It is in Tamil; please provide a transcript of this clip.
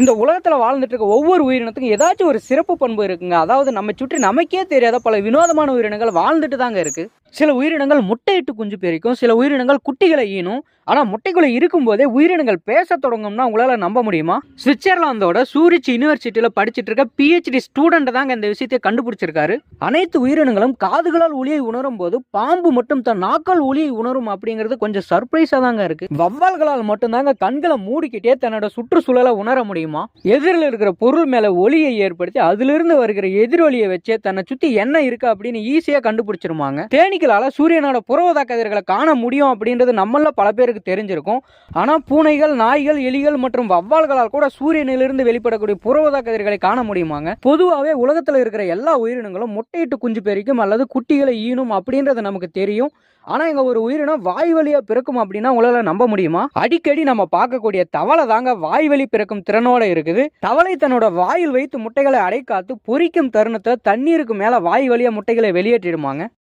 இந்த உலகத்தில் வாழ்ந்துட்டு இருக்க ஒவ்வொரு உயிரினத்துக்கும் ஏதாச்சும் ஒரு சிறப்பு பண்பு இருக்குங்க. அதாவது நம்ம சுற்றி நமக்கே தெரியாத பல வினோதமான உயிரினங்கள் வாழ்ந்துட்டு தாங்க இருக்குது சில உயிரினங்கள் முட்டையிட்டு குஞ்சு பெரிக்கும் சில உயிரினங்கள் குட்டிகளை ஈனும். ஆனால் முட்டைக்குள்ள இருக்கும்போதே உயிரினங்கள் பேச தொடங்கும்னா உங்களால் நம்ப முடியுமா? சுவிட்சர்லாந்தோட சூரிச் யூனிவர்சிட்டியில் படிச்சுட்டு இருக்க பிஹெச்டி ஸ்டூடெண்ட் தாங்க இந்த விஷயத்தை கண்டுபிடிச்சிருக்காரு. அனைத்து உயிரினங்களும் காதுகளால் ஒளியை உணரும் போது பாம்பு மட்டும் தன் நாக்கால் ஒளியை உணரும் அப்படிங்கிறது கொஞ்சம் சர்ப்ரைஸாக தாங்க இருக்கு. வவ்வால்களால் மட்டும்தாங்க கண்களை மூடிக்கிட்டே தன்னோட சுற்றுச்சூழலை உணர முடியுமா? எதிரில் இருக்கிற பொருள் மேலே ஒளியை ஏற்படுத்தி அதிலிருந்து வருகிற எதிரொலியை வச்சே தன்னை சுற்றி என்ன இருக்கு அப்படின்னு ஈஸியாக கண்டுபிடிச்சிருமாங்க. தேனீக்களால சூரியனோட புறவதா கதிர்களை காண முடியும் அப்படின்றது நம்மள பல பேருக்கு தெரிஞ்சிருக்கும். ஆனா பூனைகள் நாய்கள் எலிகள் மற்றும் வவ்வால்களால் கூட சூரியனிலிருந்து வெளிப்படக்கூடிய புறவதா கதிர்களை காண முடியுமாங்க? பொதுவாகவே உலகத்துல இருக்கிற எல்லா உயிரினங்களும் முட்டையிட்டு குஞ்சு பெரிக்கும் அல்லது குட்டிகளை ஈனும் அப்படின்றது நமக்கு தெரியும். ஆனால் இங்க ஒரு உயிரினம் வாய் வழியா பிறக்கும் அப்படின்னா உங்களால் நம்ப முடியுமா? அடிக்கடி நம்ம பார்க்கக்கூடிய தவளை தாங்க வாய் வழி பிறக்கும் திறனோட இருக்குது. தவளை தன்னோட வாயில் வைத்து முட்டைகளை அடைக்காத்து பொரிக்கும் தருணத்தில் தண்ணீருக்கு மேலே வாய் வழியாக முட்டைகளை வெளியேற்றிடுமாங்க?